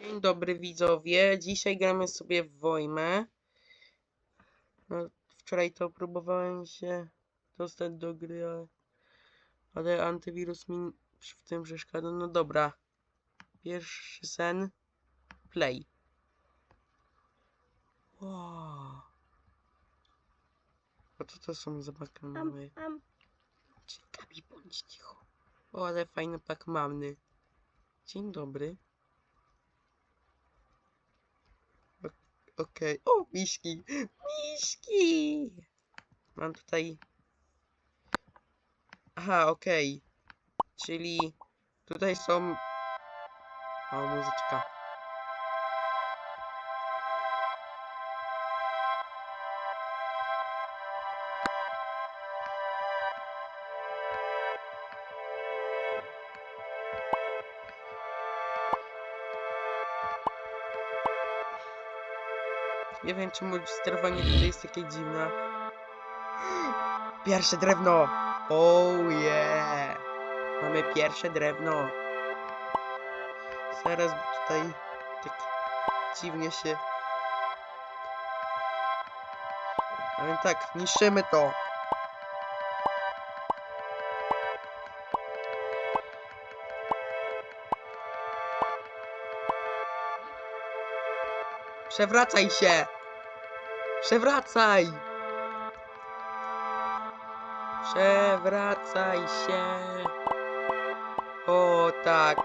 Dzień dobry widzowie. Dzisiaj gramy sobie w Wojmę. No, wczoraj to próbowałem się dostać do gry, ale, ale antywirus mi w tym przeszkadza. No dobra. Pierwszy sen. Play. Wow. A co to są za am. Ciekawi bądź cicho. O, ale fajne pakmany. Dzień dobry. Okej. O, miśki! Miśki! Mam tutaj... Aha, okej. Czyli tutaj są... O, muzyczka. Nie wiem, czemu sterowanie tutaj jest takie dziwne. Pierwsze drewno! Oh yeah! Mamy pierwsze drewno. Zaraz tutaj tak dziwnie się... A więc tak, niszczymy to. Przewracaj się! Przewracaj! Przewracaj się! O tak!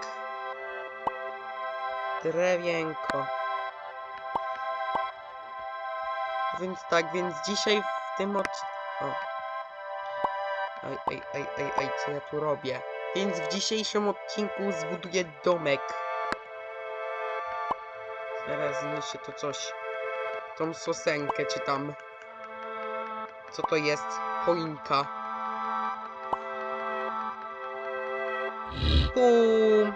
Drewienko. Więc tak, więc dzisiaj w tym odcinku... Ej, ej, ej, ej, ej, co ja tu robię? Więc w dzisiejszym odcinku zbuduję domek. Zaraz zniszczę to coś. Tą sosenkę, czy tam... Co to jest? Choinka. Bum!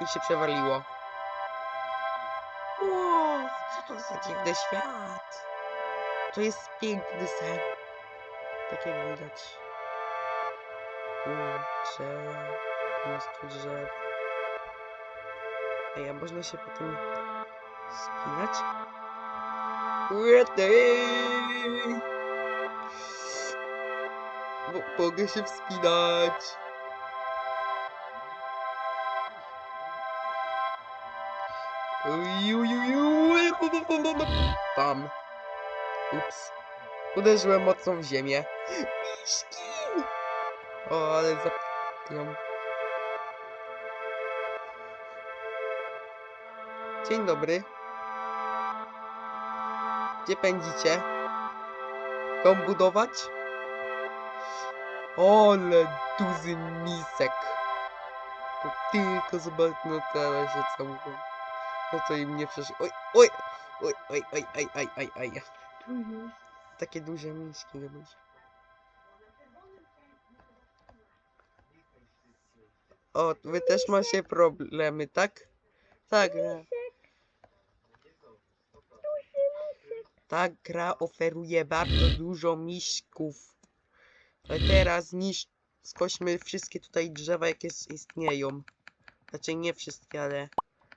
I się przewaliło. Wow, co to za dziwny świat? To jest piękny sen. Tak jak widać. Kurczę. Mnóstwo drzew. Ej, a można się potem spinać? Łyty! Bo mogę się wspinać. Tam. Ups. Uderzyłem mocno w ziemię. Miśki! O, ale zapią. Dzień dobry. Gdzie pędzicie? Dom budować? Ole, duży misek. To tylko zobacz, teraz się całą... No to im nie przeszło. Oj, oj, oj, oj, oj, oj, oj, oj, oj. Takie duże miśki nie będzie. O, wy też macie problemy, tak? Tak, gra. Ta gra oferuje bardzo dużo miśków. Ale teraz niż skośmy wszystkie tutaj drzewa, jakie istnieją. Znaczy nie wszystkie, ale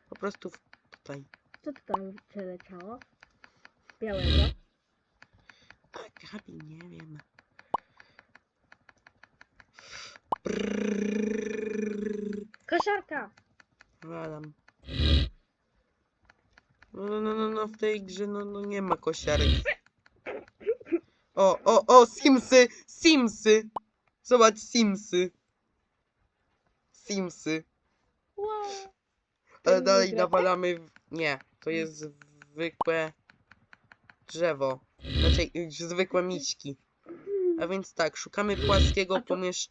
po prostu tutaj. Co to tam przeleciało? Białego. A Gabi, nie wiem. Brrrr. Kosiarka! Walam. No, no, no, no, no, w tej grze no, no nie ma kosiarek. O, o, o, Simsy! Simsy! Zobacz, Simsy. Simsy. Wow. Ale dalej nawalamy... W... Nie, to jest zwykłe drzewo. Znaczy, zwykłe miśki. A więc tak, szukamy płaskiego pomiesz...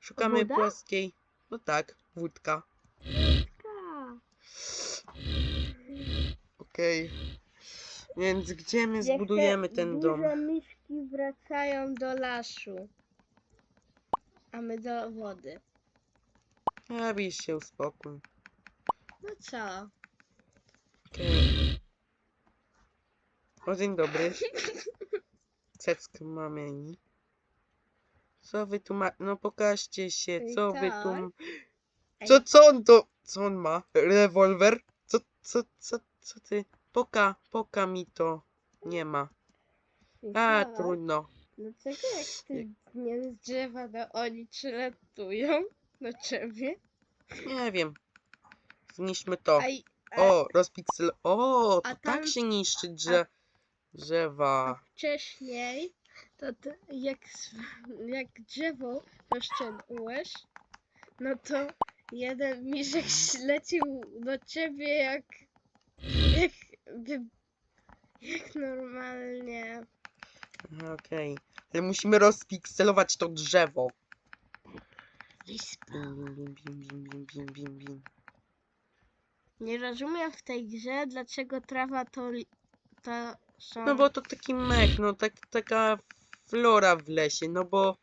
Szukamy płaskiej... No tak, wódka. Ka. Okej. Więc gdzie my zbudujemy te ten dom? Duże miszki wracają do lasu. A my do wody. Byś się uspokój. No co? Okej. O, dzień dobry. Cecka mamieni. Co wy tu ma... No pokażcie się, co wy tu... tak. Co, co on to... Co on ma? Rewolwer? Co, co, co, co ty... Poka, poka mi to. Nie ma. A, Tak. trudno. Dlaczego jak ty nie z drzewa, to oni przylatują do ciebie? Nie wiem. Zniszczmy to. A, i- a O, rozpiksel... O, to a tak tam- się niszczy drze... drzewa. wcześniej, to ty, jak, s- jak drzewo rozciągłeś, no to jeden miszek lecił do ciebie jak, jak, jak normalnie. Aha, Okej. Ale musimy rozpikselować to drzewo. Wyspa. Bim, bim, bim, bim, bim, bim, bim, bim. Nie rozumiem w tej grze, dlaczego trawa to, li- to są... No bo to taki mech, no tak, taka flora w lesie, no bo...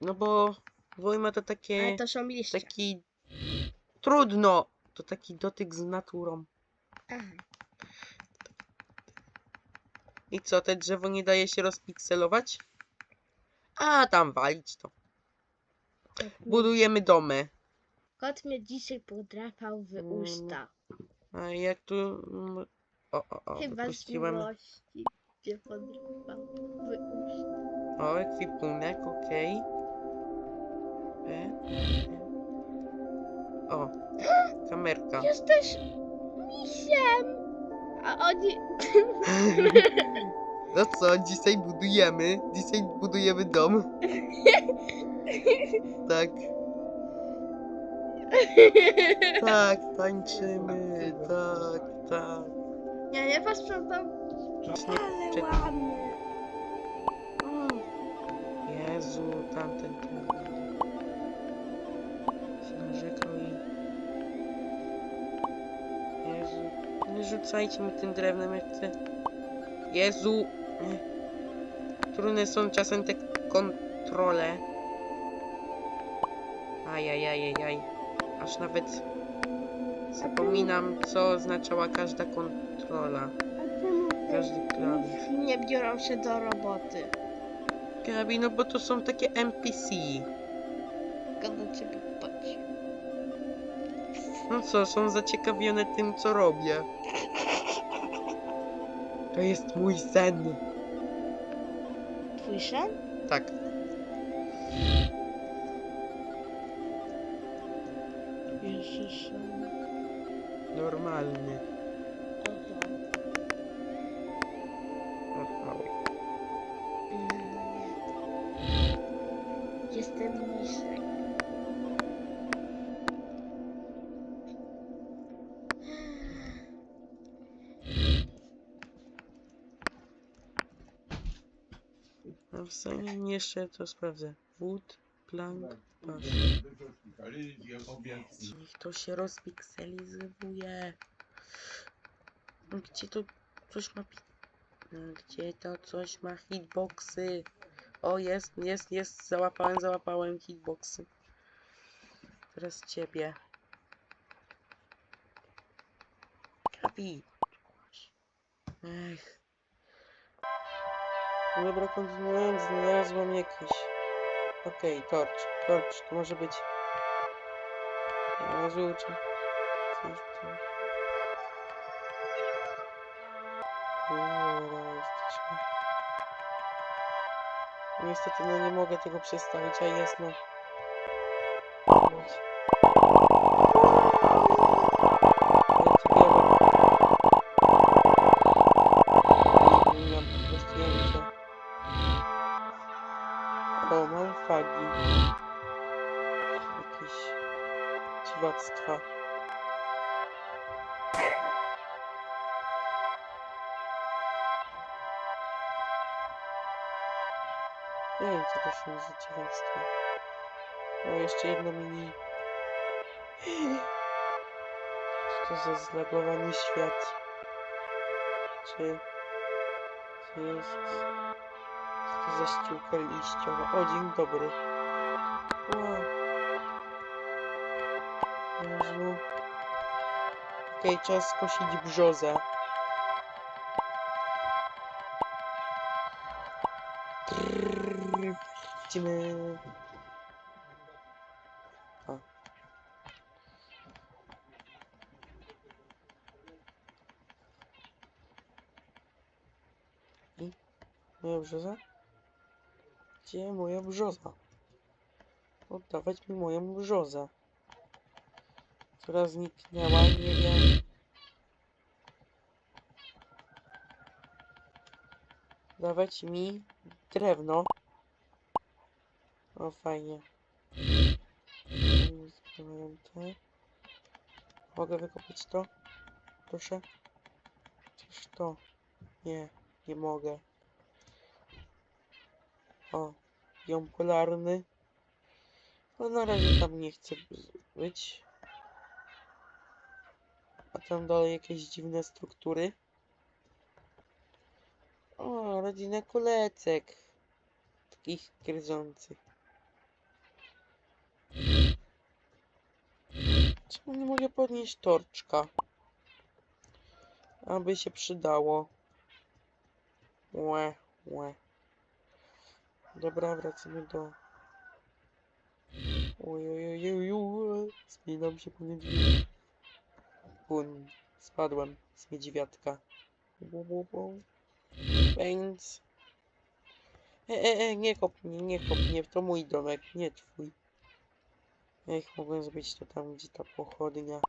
No bo... Wojma to takie... Ale to są liście. Taki... Trudno! To taki dotyk z naturą. Aha. I co, te drzewo nie daje się rozpikselować? A, tam walić to. Budujemy domy. kot mnie dzisiaj podrapał w Mm. usta. A jak tu... mm, O, o, o, Chyba z wypuściłem. miłości cię podrapał w usta. O, ekwipunek, okej. E. O, kamerka. Jesteś misiem! A oni... No co, dzisiaj budujemy? Dzisiaj budujemy dom. Tak, tak, tańczymy, tak, tak. Ja nie posprzątam. Ale przed- ładnie. Jezu, tamten ten. Rzucajcie mi tym drewnem, ja chcę... Jezu! Trudne są czasem te kontrole. Ajajajajaj. Aż nawet zapominam, co oznaczała każda kontrola. Każdy klawisz. nie biorą się do roboty? Gabi, no bo to są takie NPC. Tylko do ciebie. No co, są zaciekawione tym, co robię. To jest mój sen. Twój sen? Tak. Jezus. Normalny. Aha. Jestem misek. A w zanim jeszcze to sprawdzę. Wood, plank, pas. Niech to się rozpikselizuje. Gdzie to coś ma... Gdzie to coś ma hitboxy? O, jest, jest, jest. Załapałem, załapałem hitboxy. Teraz ciebie. Gabi. Ech. Dobra, kontynuując, znalazłam jakiś... Okej, torcz, torcz, to może być... Żółcie. Coś tu. Niestety, no nie mogę tego przestawić, a jest Nie wiem, co to są za dziwactwa. O, jeszcze jedno mini. Co to za zlagowany świat? Czy... Co jest... Co to za ściółka liściowa? O, dzień dobry. Okej, czas skosić brzozę. Lecimy. A. I moja brzoza? Gdzie moja brzoza? Oddawać mi moją brzozę. Która zniknęła, nie wiem. Dawać mi drewno. O, fajnie. Mogę wykopać to? Proszę? Coś to? Nie, nie mogę. O, ją polarny. No na razie tam nie chcę być. A tam dalej jakieś dziwne struktury. O, rodzina kulecek. Takich gryzących. Czemu nie mogę podnieść torczka? Aby się przydało. Łe, łe. Dobra, wracamy do... Ojojojojo, zmieniam się po niedźwiedzi. Bun, spadłem z niedźwiadka. Więc... E, e, e, nie kop mnie, nie kop mnie, to mój domek, nie twój. Jak mogłem zrobić to tam, gdzie ta pochodnia?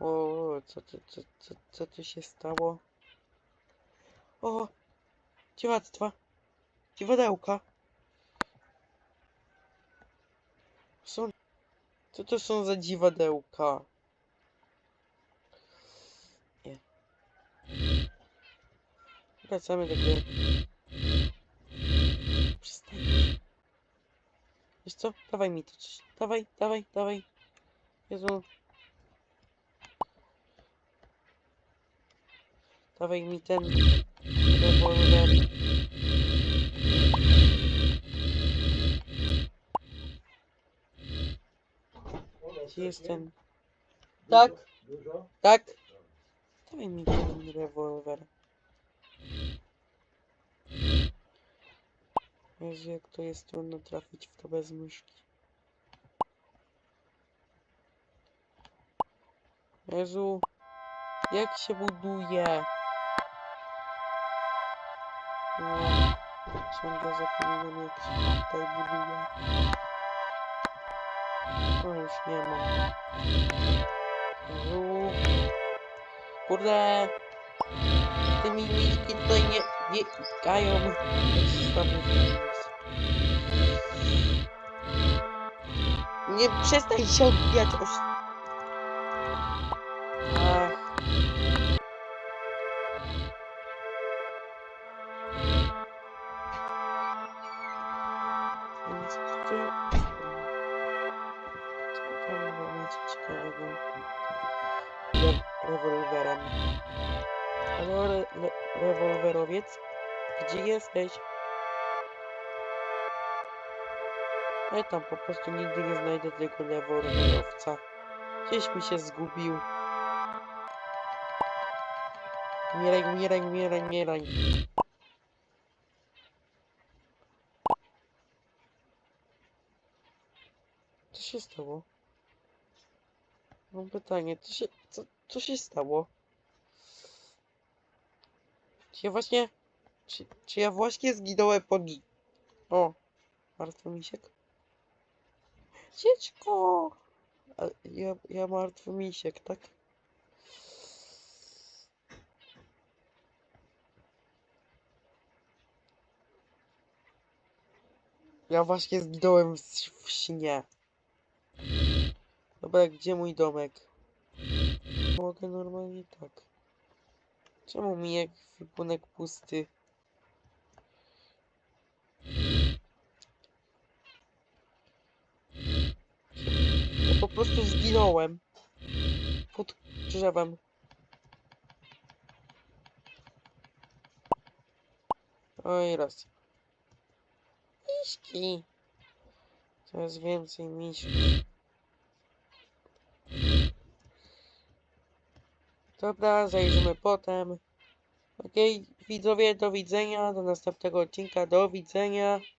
O, co, co, co, co, co tu się stało? O, dziewactwa, dziwadełka. Są, co to są za dziwadełka? Nie. Wracamy do gry. Przestań. Wiesz co? Dawaj mi to coś. Dawaj, dawaj, dawaj. Jezu. Dawaj mi ten rewolwer. Gdzie jest ten? Tak, tak. Dawaj mi ten rewolwer. Jezu, jak to jest trudno trafić w to bez myszki. Jezu, jak się buduje? Ciągle zapominam jak się tutaj buduje. No już nie mam. Jezu. Kurde! Te mi tutaj nie. Zostawię to. Nie przestań się odbijać. Oś... Ach. Rewolwerem. Halo, re rewolwerowiec? Gdzie jesteś? Ja tam po prostu nigdy nie znajdę tego rewolwerowca. Gdzieś mi się zgubił. Umieraj, umieraj, umieraj, umieraj. Co się stało? Mam pytanie, co się, co, co się stało? Czy ja właśnie, czy, czy ja właśnie zginąłem pod... O, martwy misiek. Dziecko! A ja, ja martwy misiek, tak? Ja właśnie zginąłem w, w śnie. Dobra, gdzie mój domek? Mogę normalnie tak. Czemu mi jak wypunek pusty? Prostu zginąłem. Pod drzewem. Oj, raz. Miśki. Coraz więcej miśki. Dobra, zajrzymy potem. Okej, widzowie, do widzenia, do następnego odcinka, do widzenia.